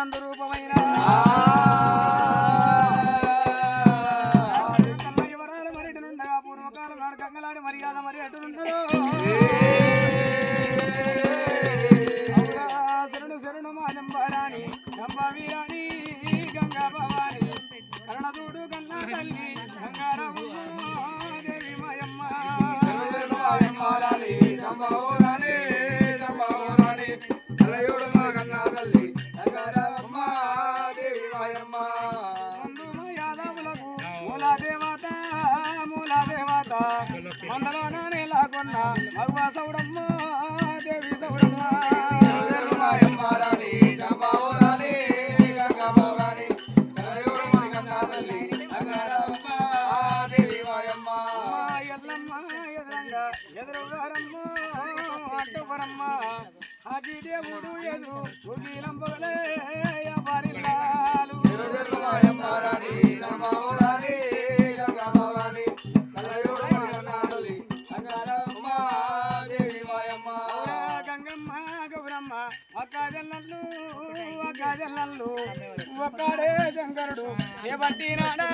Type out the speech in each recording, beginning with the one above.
నందు రూపమైన పూర్వకాలం నాడు గంగలాడి మర్యాద మరి అటు శరణు శరణు మా జంబారాణి జంబావీరాణి గంగా భవాని. కరణదూడు కన్నా తల్లి గంగారావు దేవి మాయమ్మ. గంగమ్మ గౌరమ్మ ఒక్కడే శంకరుడు ఏ బట్టి నాడా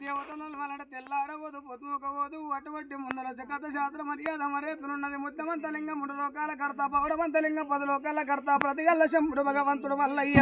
దేవతలు వలన తెల్లారవదు పొద్దుకోవదు అటువంటి ముందర జగత శాస్త్ర మర్యాద మరేతున్నది ముత్తమంత లింగం మూడు లోకాల కర్త పౌడమంత లింగం పది లోకాల కర్త ప్రతిగల్ల శంభుడు భగవంతుడు మల్లయ్య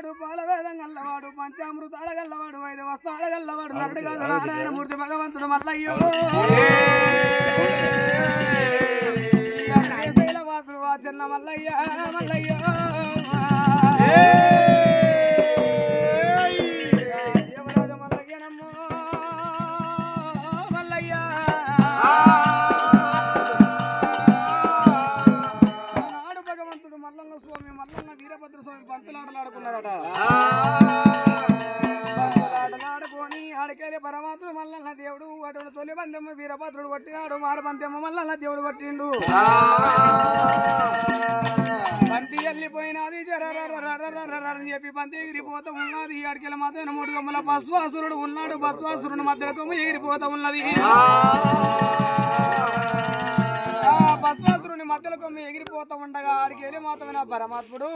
గల్లవాడు పాల వేదం గల్లవాడు పంచామృతాల గల్లవాడు ఐదు వస్త్రాల గల్లవాడు నరుడు కాదు నారాయణమూర్తి భగవంతుడు మల్లయ్యో. శ్రీశైలవాసుడు వా చిన్న మల్లయ్య మల్లయ్య. పంతులాటలాడుకున్నాడట ఆటలాడుకొని ఆడికెళ్ళి పరమాత్ముడు మల్లన్న దేవుడు అటువంటి తొలి పందెమ్మ వీరభద్రుడు కొట్టినాడు మారు పందెమ్మ మల్లన్న దేవుడు కొట్టిండు. పంతి వెళ్ళిపోయినది అని చెప్పి పంతి ఎగిరిపోతా ఉన్నది. ఆడికెళ్ళి మాత్రం మూడు గమ్మల బస్వాసురుడు ఉన్నాడు. బస్వాసురుడు మధ్యలో కొమ్మ ఎగిరిపోతా ఉన్నది. ఆ మధ్యలో కొమ్మి ఎగిరిపోతా ఉండగా ఆడికి వెళ్ళి మాత్రమే పరమాత్ముడు?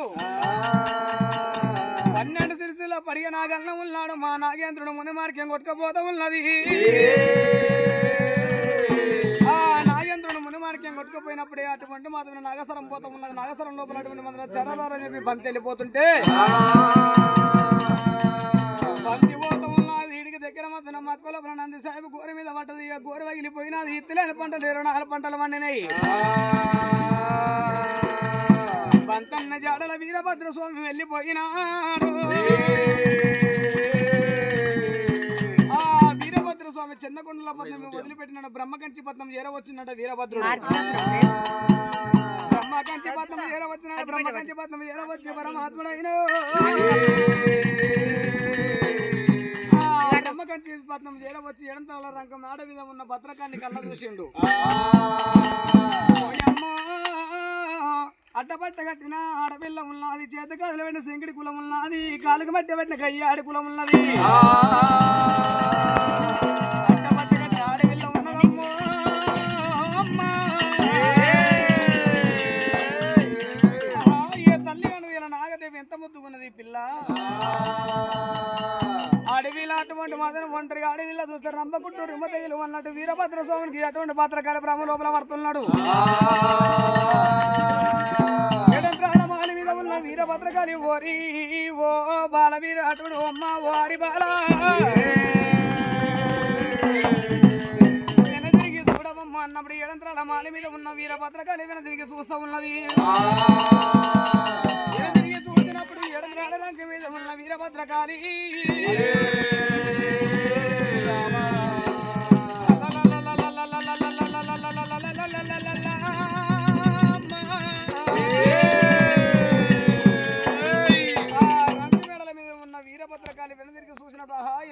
పన్నెండు సిరిసిలో పడిగ నాగన్న ఉన్నాడు మా నాగేంద్రుడు ముని మార్గం కొట్టుకుపోతా ఉన్నది. ఆ నాగేంద్రుడు ముని మార్గం కొట్టుకుపోయినప్పుడే అటువంటి మాత్రమే నాగసరం పోతా ఉన్నది. నాగసరం లోపల అటువంటి మాత్రం చరరారని చెప్పి బంతి వెళ్ళిపోతుంటే బంతి పోతా ఉన్నది దగ్గర మాత్రం మత్కొల నంది సాహిబ్ గోర మీద పడ్డది. ఇక గోర వగిలిపోయినది ఇత్తలేని పంటలు ఇరవై నాలుగు పంటలు పండినాయి. బంతన్న జాడల వీరభద్ర స్వామి వెళ్ళిపోయినాడు. ఆ వీరభద్ర స్వామి చిన్నకొండల పద్మం వదిలిపెట్టినాడు. బ్రహ్మకంచి పద్మం చేరవచ్చున్నట వీరభద్రుడు. బ్రహ్మకంచి పద్మం చేరవచ్చున్నాడు బ్రహ్మకంచి పద్మం చేరవచ్చు పరమాత్ముడైన బ్రహ్మకంచి పద్మం చేరవచ్చు ఎడంతల రంగం ఆడ మీద ఉన్న భద్రకాన్ని కళ్ళ చూసిండు. అడ్డపట్ట కట్టిన ఆడపిల్ల ఉన్నది చేత కదలు పెట్టిన శంకడి కులం ఉన్నది కాలుకు మట్టి పెట్టిన కయ్యాడి కులం ఉన్నది. పాత్ర నమ్మకుంటూరు ఇమ్మతయ్యలు అన్నట్టు వీరభద్ర స్వామికి అటువంటి పాత్ర కలప్రామ లోపల పడుతున్నాడు. ఏడంత్రాలమాలి మీద ఉన్న వీరభద్రకాలి ఓరి ఓ బాలవీరాటుడు అమ్మ వారి బాల. అన్నప్పుడు ఏడంత్రాల మాలి మీద ఉన్న వీరభద్రకాలి వెన తిరిగి చూస్తూ ఉన్నది. తిరిగి చూసినప్పుడు ఏడంత్రాల రంగు మీద ఉన్న వీరభద్రకాలి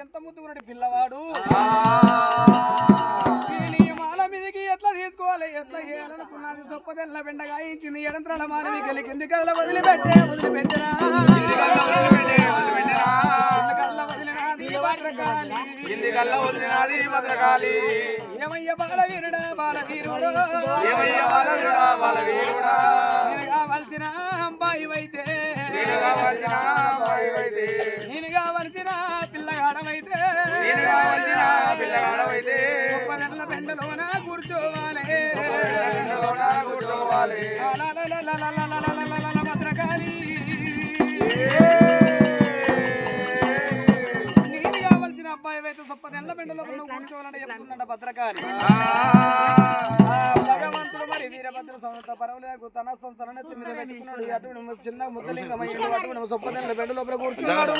ఎంత ముద్దుగున్నాడు పిల్లవాడు మాల మీదకి ఎట్లా తీసుకోవాలి ఎట్లా చేయాలనుకున్నది సొప్ప తెల్ల బెండ గాయించింది ఎడంత్రాల మానవి కలికి ఎందుకల్లా వదిలిపెట్టే వదిలిపెట్టరా ఎందుకల్లా వదిలిన ఇందుకల్లా వదిలినాది భద్రకాళి. ఏమయ్య బాల వీరుడా బాల వీరుడు. ఏమయ్య బాలవీరుడా బాలవీరుడా నేను కావలసిన అబ్బాయి అయితే నేను కావాల్సిన వాయువైతే నేను కావలసిన పిల్లగాడమైతే నేను కావాల్సిన పిల్లగాడవైతే. గొప్పదెల్ల బెండలోన కూర్చోవాలి. కూర్చోవాలి. బెండలో కూర్చోవాలని చెప్తుందంట భద్రకాళి. ఆ భగవంతుడు మరి వీరభద్ర సంవత పరవలేదు తన మీద పెట్టుకున్నాడు. అటు చిన్న అటు నువ్వు సొప్పదెల్ల బెండ లోపల కూర్చున్నాడు.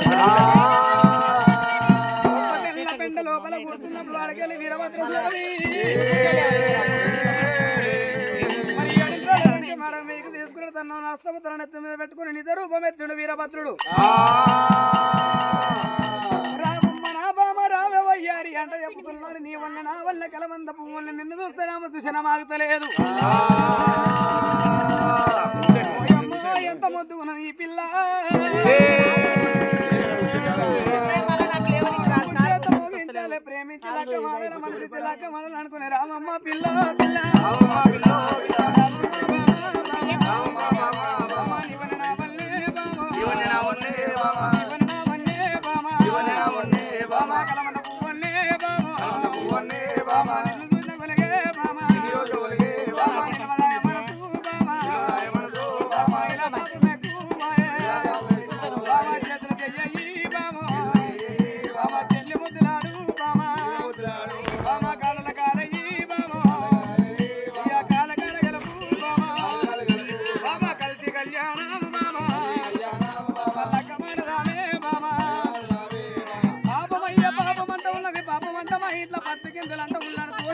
బెండ లోపల కూర్చున్నప్పుడు అడగలి వీరభద్ర స్వామి మరి ఎడంత్రాలంటే మేడం మీకు తీసుకుని తన హస్తము తన నెత్తి మీద పెట్టుకుని నిజ రూపం ఎత్తుడు వీరభద్రుడు. రావయ్యారి అంట చెప్పుతున్నాడు నీ వల్ల నా వల్ల కలమంద పువ్వుల్ని నిన్ను చూస్తే నామ చూసిన మాగుతలేదు ఎంత మొద్దుకున్నది ఈ పిల్ల మనసి అనుకునే రామమ్మ పిల్ల పిల్ల నా వల్లే బామ. ఇవన్నీ నా వల్లే బామ.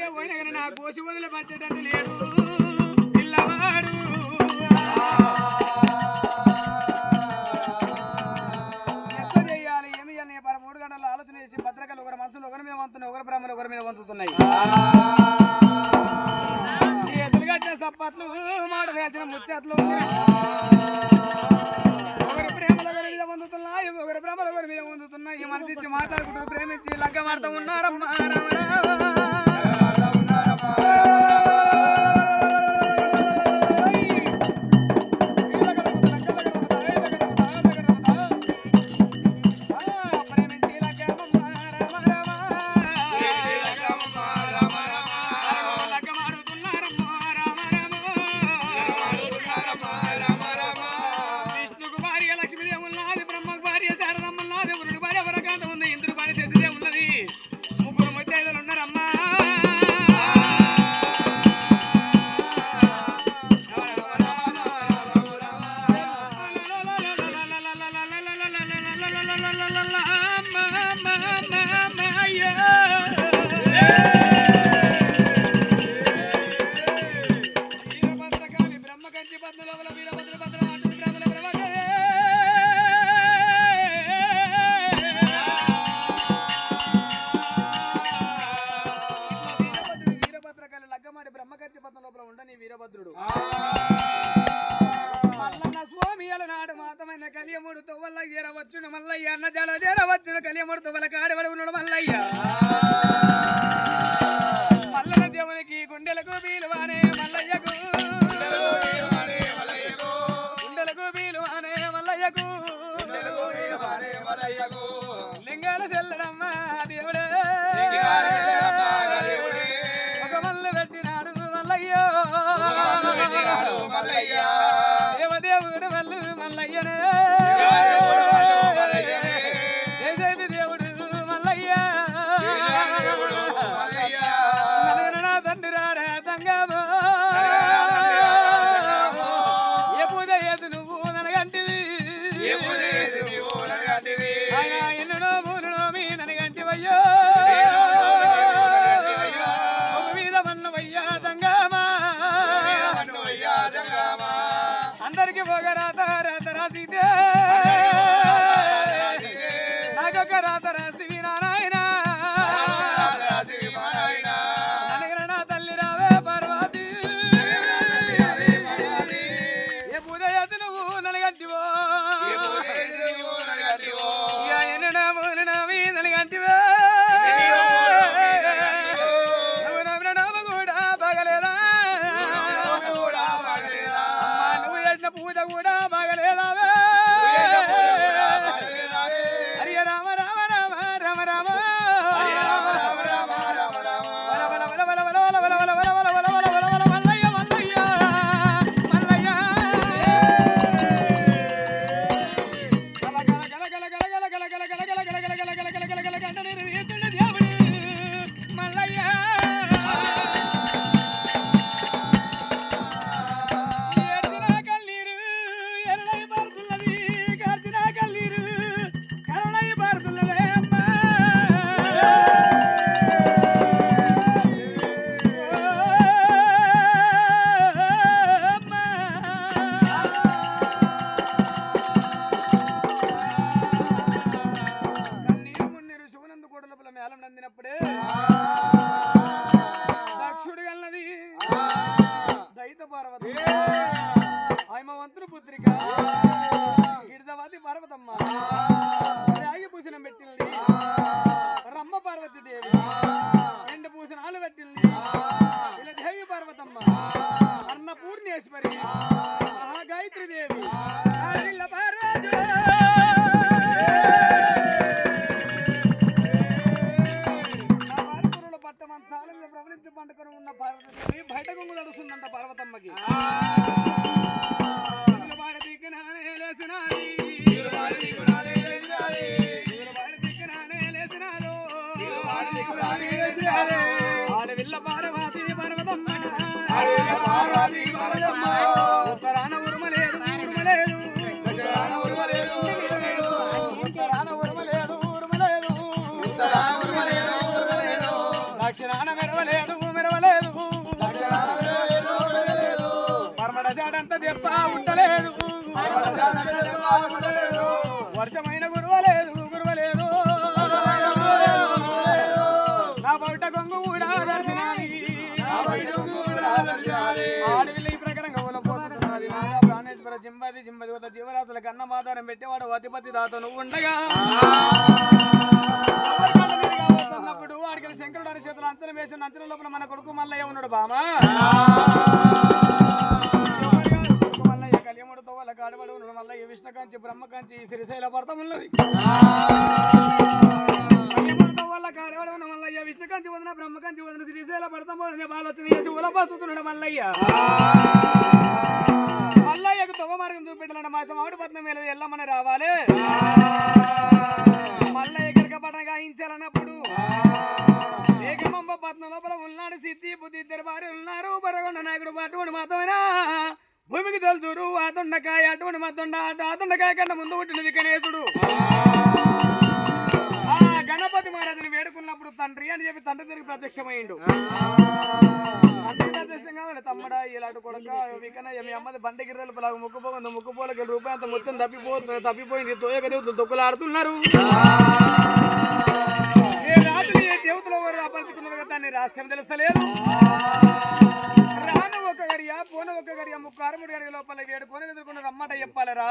కాశీకే పోయిన కానీ నా కోసి వదిలి పట్టేటట్టు లేడు పిల్లవాడు. చేయాలి ఏమి మూడు గంటల ఆలోచన చేసి భద్రకలు ఒకరి మనసులు ఒకరి మీద వంతున్నాయి ఒకరి బ్రహ్మలు ఒకరి మీద వంతుతున్నాయి. కట్టిన సప్పట్లు మాటలు వేసిన ముచ్చట్లు. వచ్చుడు మల్లయ్య అన్న జడ జడ వచ్చుడు కలియముడుతు వల కాడబడి ఉన్నాడు మల్లయ్య. మల్లన దేవునికి గుండెలకు బీలువానే మల్లయ్యకు. గుండెలకు బీలువానే మల్లయ్యకు. లింగాల చెల్లడమ్మ పార్వతి ఆయమవంతుని పుత్రిక. గిరిజవతి పార్వతమ్మ. రాగి పూసనం పెట్టింది రమ్మ పార్వతి దేవి రెండు పూసనాలు పెట్టింది ఇలా దేవి పార్వతమ్మ. అన్న పూర్ణేశ్వరి కోపము నడుస్తుందంట పర్వతమ్మకి. ఆడవిల్ల పార్వతి పర్వతమ్మ. ఆడవిల్ల పార్వతి పర్వతమ్మ. జాడంత దెబ్బ ఉండలేదు. వర్షమైన గురువలేదు గురువలేదు. నా బయట గొంగు కూడా దర్శనానికి. ఆడవిల్ల ప్రకారంగా ఊలపోతున్నది ప్రాణేశ్వర జింబది జింబది ఒక జీవరాశులకు అన్నమాధారం పెట్టేవాడు అధిపతి దాత నువ్వు ఉండగా. అన్నప్పుడు వాడికి శంకరుడు అని చేతులు అంతరం వేసిన అంతరం లోపల మన కొడుకు మల్లయ్య ఉన్నాడు బామా. కాడబడి ఉన్నాడు మల్లయ్య విష్ణుకాంచి బ్రహ్మకాంచి శ్రీశైల పడతం ఉన్నది. వల్ల వాళ్ళ కాడబడి ఉన్న మల్లయ్య విష్ణుకాంచి వదిన బ్రహ్మకాంచి వదిన శ్రీశైల పడతం పోసిన ఆలోచన చేసి ఉలపాసుతున్నాడు మల్లయ్య? మల్లయ్యకు తొవ్వ మార్గం చూపెట్టాలంటే మా మామిడి పద్మం మీద వెళ్ళమని రావాలి. మల్లయ్య గిరకపట్నం గాయించాలన్నప్పుడు ఏకమంబ పట్నం లోపల ఉన్నాడు సిద్ధి బుద్ధి ఇద్దరు వారు ఉన్నారు. బరగొండ నాయకుడు పాటు మాత్రమేనా? భూమికి తెలుసురు ఆ దొండకాయ అటువంటి మద్దొండ అటు ఆ దొండకాయ కన్నా ముందు పుట్టినది గణేశుడు ఆ గణపతి మహారాజుని వేడుకున్నప్పుడు తండ్రి అని చెప్పి తండ్రి తిరిగి ప్రత్యక్షమైండు తండ్రి ప్రత్యక్షం కావాలి తమ్ముడా ఇలాంటి కొడక వికన మీ అమ్మది బండి గిర్రెలు పిల్లలు ముక్కుపోతుంది ముక్కుపోలకి రూపాయి అంత మొత్తం తప్పిపోతుంది తప్పిపోయింది తోయక దేవతలు తొక్కులు ఆడుతున్నారు ఏ రాత్రి ఏ దేవతలు ఎవరు అపరిచుకున్నారు కదా దాన్ని రహస్యం తెలుస్తలేదు. పోన ఒక్క గడియ ముక్క అరముడు గడియ లోపల ఏడు పోన ఎదుర్కొన్నారు అమ్మట చెప్పాలరా?